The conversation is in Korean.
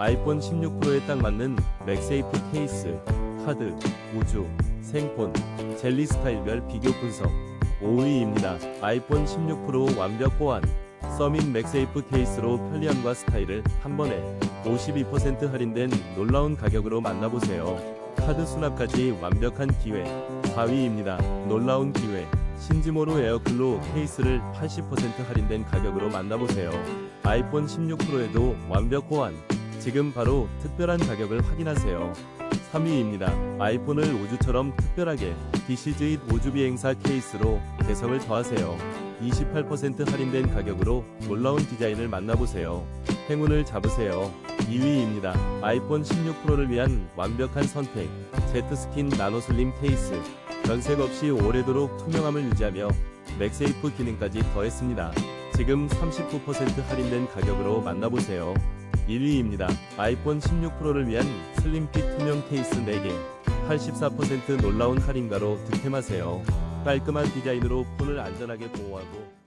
아이폰 16 프로에 딱 맞는 맥세이프 케이스, 카드, 우주, 생폰, 젤리 스타일별 비교 분석 5위입니다. 아이폰 16 프로 완벽 보안 서밋 맥세이프 케이스로 편리함과 스타일을 한 번에 52% 할인된 놀라운 가격으로 만나보세요. 카드 수납까지 완벽한 기회 4위입니다. 놀라운 기회 신지모로 에어클로 케이스를 80% 할인된 가격으로 만나보세요. 아이폰 16 프로에도 완벽 보안 지금 바로 특별한 가격을 확인하세요. 3위입니다. 아이폰을 우주처럼 특별하게 DCG 우주 비행사 케이스로 개성을 더하세요. 28% 할인된 가격으로 놀라운 디자인을 만나보세요. 행운을 잡으세요. 2위입니다. 아이폰 16 프로를 위한 완벽한 선택. 제트스킨 나노슬림 케이스. 변색 없이 오래도록 투명함을 유지하며 맥세이프 기능까지 더했습니다. 지금 39% 할인된 가격으로 만나보세요. 1위입니다. 아이폰 16 프로를 위한 슬림핏 투명 케이스 4개. 84% 놀라운 할인가로 득템하세요. 깔끔한 디자인으로 폰을 안전하게 보호하고